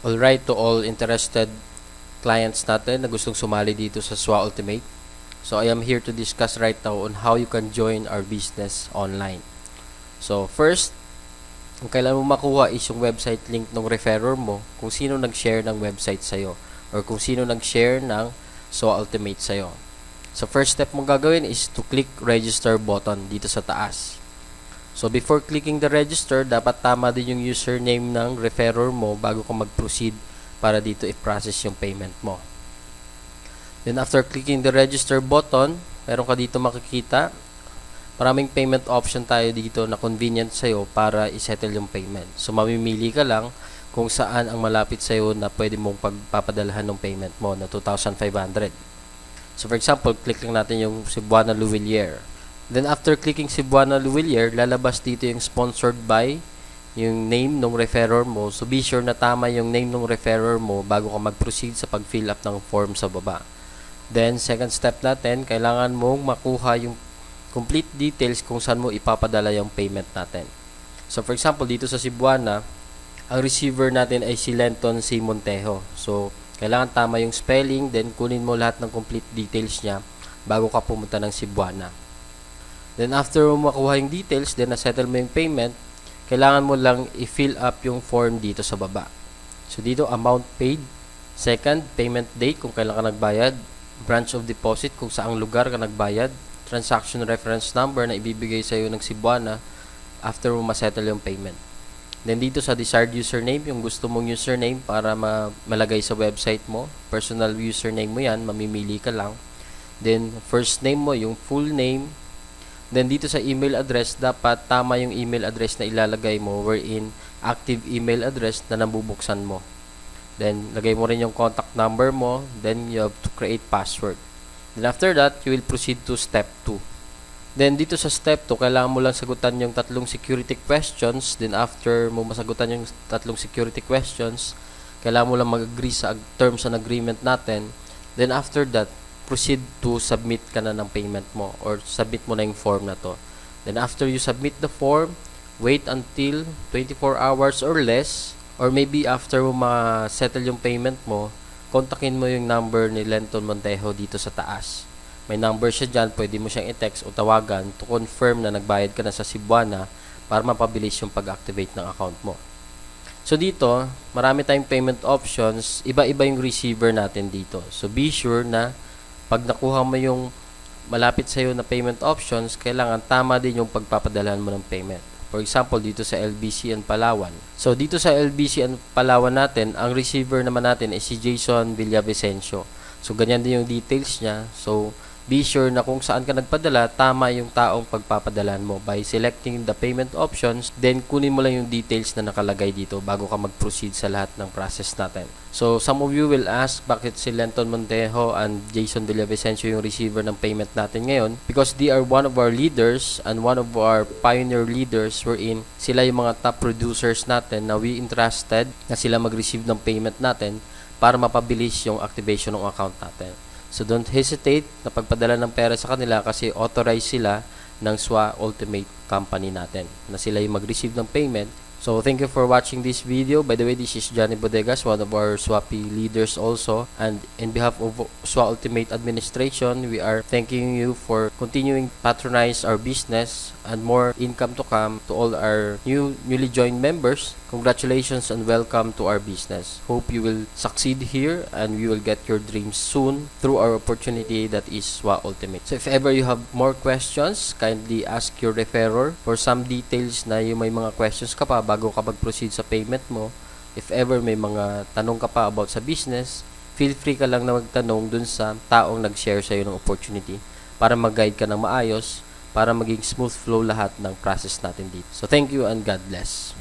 Alright, to all interested clients natin na gustong sumali dito sa SWA Ultimate. So, I am here to discuss right now on how you can join our business online. So, first, kung kailan mo makuha is yung website link ng referrer mo, kung sino nag-share ng website sa'yo, or kung sino nag-share ng SWA Ultimate sa'yo. So, first step mong gagawin is to click register button dito sa taas. So, before clicking the register, dapat tama din yung username ng referrer mo bago ka mag-proceed para dito i-process yung payment mo. Then, after clicking the register button, meron ka dito makikita, maraming payment option tayo dito na convenient sa'yo para i-settle yung payment. So, mamimili ka lang kung saan ang malapit sa'yo na pwede mong pagpapadalahan ng payment mo na 2,500. So, for example, click lang natin yung Cebuana Luwilier. Then after clicking Cebuana Luwilier, lalabas dito yung sponsored by, yung name ng referrer mo. So be sure na tama yung name ng referrer mo bago ka mag-proceed sa pag-fill up ng form sa baba. Then second step natin, kailangan mong makuha yung complete details kung saan mo ipapadala yung payment natin. So for example, dito sa Cebuana, ang receiver natin ay si Lenton C. Montejo. So kailangan tama yung spelling, then kunin mo lahat ng complete details niya bago ka pumunta ng Cebuana. Then after mo makuha yung details, then na-settle mo yung payment, kailangan mo lang i-fill up yung form dito sa baba. So dito, amount paid. Second, payment date kung kailan ka nagbayad. Branch of deposit kung saang lugar ka nagbayad. Transaction reference number na ibibigay sa iyo ng Cebuana after mo ma-settle yung payment. Then dito sa desired username, yung gusto mong username para ma malagay sa website mo. Personal username mo yan, mamimili ka lang. Then first name mo, yung full name, Then dito sa email address, dapat tama yung email address na ilalagay mo wherein active email address na nabubuksan mo. Then lagay mo rin yung contact number mo, then you have to create password. Then after that, you will proceed to step 2. Then dito sa step 2, kailangan mo lang sagutan yung tatlong security questions. Then after mo masagutan yung tatlong security questions, kailangan mo lang mag-agree sa terms and agreement natin. Then after that, proceed to submit ka na ng payment mo or submit mo na yung form na to. Then after you submit the form, wait until 24 hours or less or maybe after mo ma-settle yung payment mo, kontakin mo yung number ni Lenton Montejo dito sa taas. May number siya dyan, pwede mo siyang i-text o tawagan to confirm na nagbayad ka na sa Cebuana para mapabilis yung pag-activate ng account mo. So dito, marami tayong payment options, iba-iba yung receiver natin dito. So be sure na pag nakuha mo yung malapit sa iyo na payment options, kailangan tama din yung pagpapadalahan mo ng payment. For example, dito sa LBC and Palawan. So, dito sa LBC and Palawan natin, ang receiver naman natin is si Jason Villavicencio. So, ganyan din yung details niya. So, be sure na kung saan ka nagpadala, tama yung taong pagpapadalan mo by selecting the payment options, then kunin mo lang yung details na nakalagay dito bago ka mag-proceed sa lahat ng process natin. So, some of you will ask bakit si Lenton Montejo and Jason Villavicencio yung receiver ng payment natin ngayon because they are one of our leaders and one of our pioneer leaders wherein sila yung mga top producers natin na we entrusted na sila mag-receive ng payment natin para mapabilis yung activation ng account natin. So don't hesitate na pagpadala ng pera sa kanila kasi authorized sila ng SWA Ultimate Company natin na sila yung mag-receive ng payment. So thank you for watching this video. By the way, this is Johnny Bodegas, one of our SWAPI leaders also. And in behalf of SWA Ultimate Administration, we are thanking you for continuing patronize our business and more income to come to all our new newly joined members. Congratulations and welcome to our business. Hope you will succeed here and we will get your dreams soon through our opportunity that is SWA Ultimate. So if ever you have more questions, kindly ask your referrer for some details na yung may mga questions ka pa bago ka mag-proceed sa payment mo. If ever may mga tanong ka pa about sa business, feel free ka lang na magtanong dun sa taong nag-share sa'yo ng opportunity para mag-guide ka ng maayos para maging smooth flow lahat ng process natin dito. So thank you and God bless.